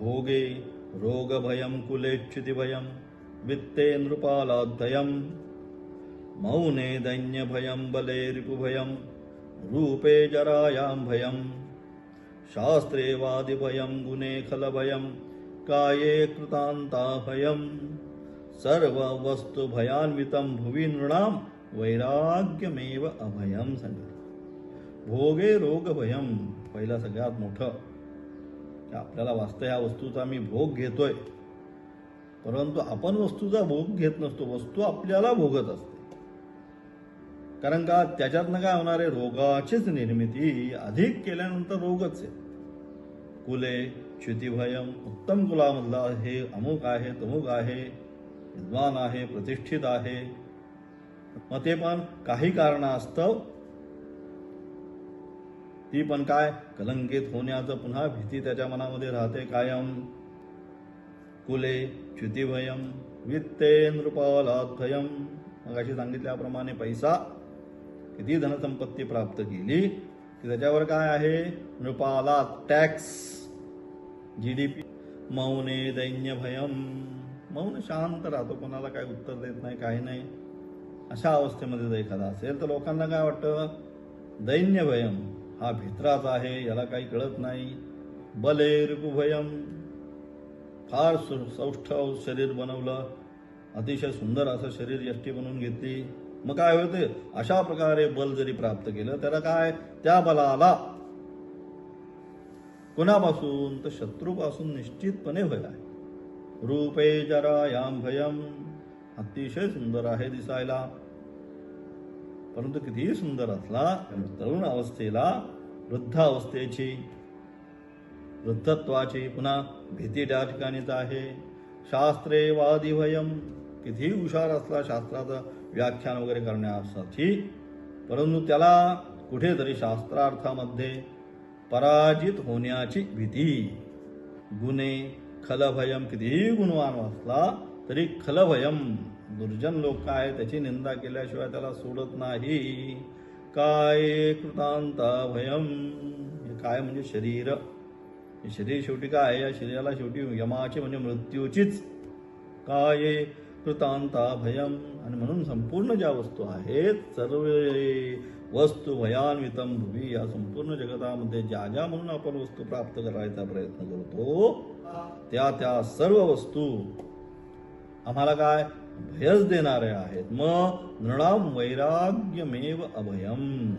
भोगे रोगभयं कुलेच्युतिभयं वित्ते नृपालाद्धयम्। मौने दैन्यभयं बले रिपुभयं रूपे जरायां भयं। शास्त्रे वादिभयं गुणे खलभयं काये कृतान्ताभयं सर्ववस्तुभयान्वितं भुवि नृणां वैराग्यमेव अभयं सांगितलं भोगे रोगभयं पहिला सगळ्यात मोठं आपल्याला वाचतं या वस्तूचा मी भोग घेतोय. परंतु आपण वस्तूचा भोग घेत नसतो वस्तू आपल्याला भोगत असते. कारण का त्याच्यातनं काय होणारे? रोगाचीच निर्मिती अधिक केल्यानंतर रोगच आहे. कुले च्युतिभयम उत्तम कुलामधला हे अमुक आहे तमुक आहे विद्वान आहे प्रतिष्ठित आहे. मग ते पण काही कारणास्तव ती पण काय? कलंकित होण्याचं पुन्हा भीती त्याच्या मनामध्ये राहते कायम. कुले च्युतिभयम वित्ते नृपालाथयम मग अशी सांगितल्याप्रमाणे पैसा किती धनसंपत्ती प्राप्त केली की त्याच्यावर काय आहे? नृपाला टॅक्स जी डी पी. मौने दैन्य भयम मौन शांत राहतो कोणाला काय उत्तर देत नाही काही नाही. अशा अवस्थेमध्ये जर एखादा असेल तर लोकांना काय वाटतं? दैन्य भयम हा भित्राच आहे याला काही कळत नाही. बले ऋपुभयम फार सु सौष्ठव शरीर बनवलं. अतिशय सुंदर असं शरीर यष्टी बनवून घेतली. मग काय होते? अशा प्रकारे बल जरी प्राप्त केलं त्याला काय? त्या बलाला कुणापासून? तर शत्रूपासून निश्चितपणे भय आहे. रूपे जरा याम भयम अतिशय सुंदर आहे दिसायला. परंतु कितीही सुंदर असला तरुण अवस्थेला वृद्ध अवस्थेची वृद्धत्वाची पुन्हा भीती त्या ठिकाणीच आहे. शास्त्रे वादिभयम कितीही हुशार असला शास्त्राचं व्याख्यान वगैरे करण्यासाठी परंतु त्याला कुठेतरी शास्त्रार्थामध्ये पराजित होण्याची भीती. गुणे खलभयम कितीही गुणवान असला तरी खलभयम दुर्जन लोक काय त्याची निंदा केल्याशिवाय त्याला सोडत नाही. काय कृतांता भयम हे काय म्हणजे शरीर? हे शरीर शेवटी काय? आहे या शरीराला शेवटी यमाची म्हणजे मृत्यूचीच. काय कृतांता भयम आणि म्हणून संपूर्ण ज्या वस्तू आहेत सर्व वस्तू भयान्वितम भुवी या संपूर्ण जगतामध्ये ज्या ज्या म्हणून आपण वस्तू प्राप्त करायचा प्रयत्न करतो त्या त्या सर्व वस्तू आम्हाला काय? भयच देणारे आहेत. मग नृणाम वैराग्यमेव अभयम.